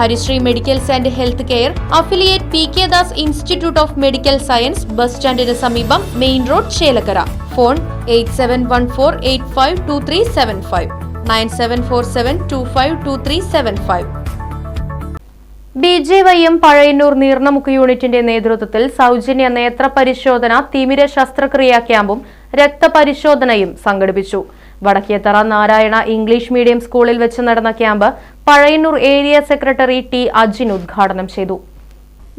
Harisree medicals and health care affiliate P K Das institute of medical science bus സ്റ്റാൻഡിന് സമീപം main road Chelakkara. Phone eight seven one four eight five two three seven five nine seven four seven two five two three seven five. B J Y M Pazhayannur Neernamukku യൂണിറ്റിന്റെ നേതൃത്വത്തിൽ സൗജന്യ നേത്ര പരിശോധന തിമിര ശസ്ത്രക്രിയാ ക്യാമ്പും രക്തപരിശോധനയും സംഘടിപ്പിച്ചു. വടക്കേത്തറ നാരായണ ഇംഗ്ലീഷ് മീഡിയം സ്കൂളിൽ വെച്ച് നടന്ന camp Pazhayannur area secretary T Ajin ഉദ്ഘാടനം ചെയ്തു.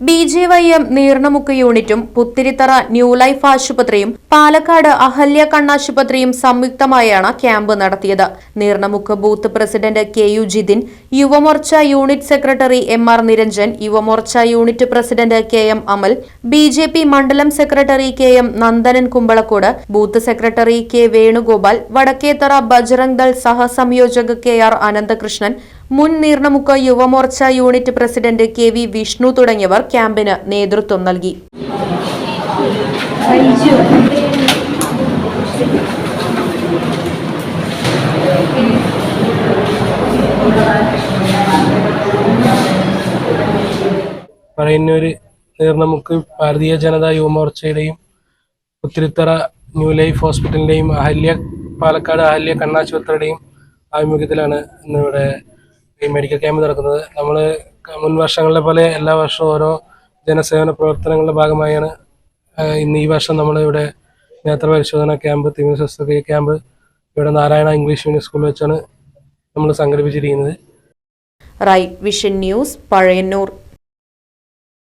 B J Y M Neernamukku യൂണിറ്റും പുത്തിരിത്തറ ന്യൂ ലൈഫ് ആശുപത്രിയും പാലക്കാട് അഹല്യ കണ്ണാശുപത്രിയും സംയുക്തമായാണ് ക്യാമ്പ് നടത്തിയത്. Neernamukku booth president K U Jithin Yuvamorcha unit secretary M R Niranjan Yuvamorcha unit president K M Amal B J P മണ്ഡലം secretary K M Nandanan Kumbalakode booth secretary K Venugopal Vadakkethara Bajrang Dal സഹസംയോജക K R Ananthakrishnan മുൻ Neernamukku Yuvamorcha unit president K V Vishnu തുടങ്ങിയവർ ക്യാമ്പിന് നേതൃത്വം നൽകി. പറയുന്നൊരു നമുക്ക് ഭാരതീയ ജനതാ യുവമോർച്ചയുടെയും Uthirithara new life ഹോസ്പിറ്റലിന്റെയും അഹല്യ പാലക്കാട് അഹല്യ കണ്ണാശുപത്രിയുടെയും ആഭിമുഖ്യത്തിലാണ് ഇന്നിവിടെ ഈ മെഡിക്കൽ ക്യാമ്പ് നടക്കുന്നത്. നമ്മൾ മുൻ വർഷങ്ങളിലെ പോലെ എല്ലാ വർഷവും ഓരോ ജനസേവന പ്രവർത്തനങ്ങളുടെ ഭാഗമായാണ് ഇന്ന് ഈ വർഷം നമ്മൾ ഇവിടെ നേത്ര പരിശോധന ക്യാമ്പ് തിമിര ശസ്ത്രക്രിയ ക്യാമ്പ് ഇവിടെ നാരായണ ഇംഗ്ലീഷ് മീഡിയം സ്കൂളിൽ വെച്ചാണ് നമ്മൾ സംഘടിപ്പിച്ചിരിക്കുന്നത്. Right vision news Pazhayannur.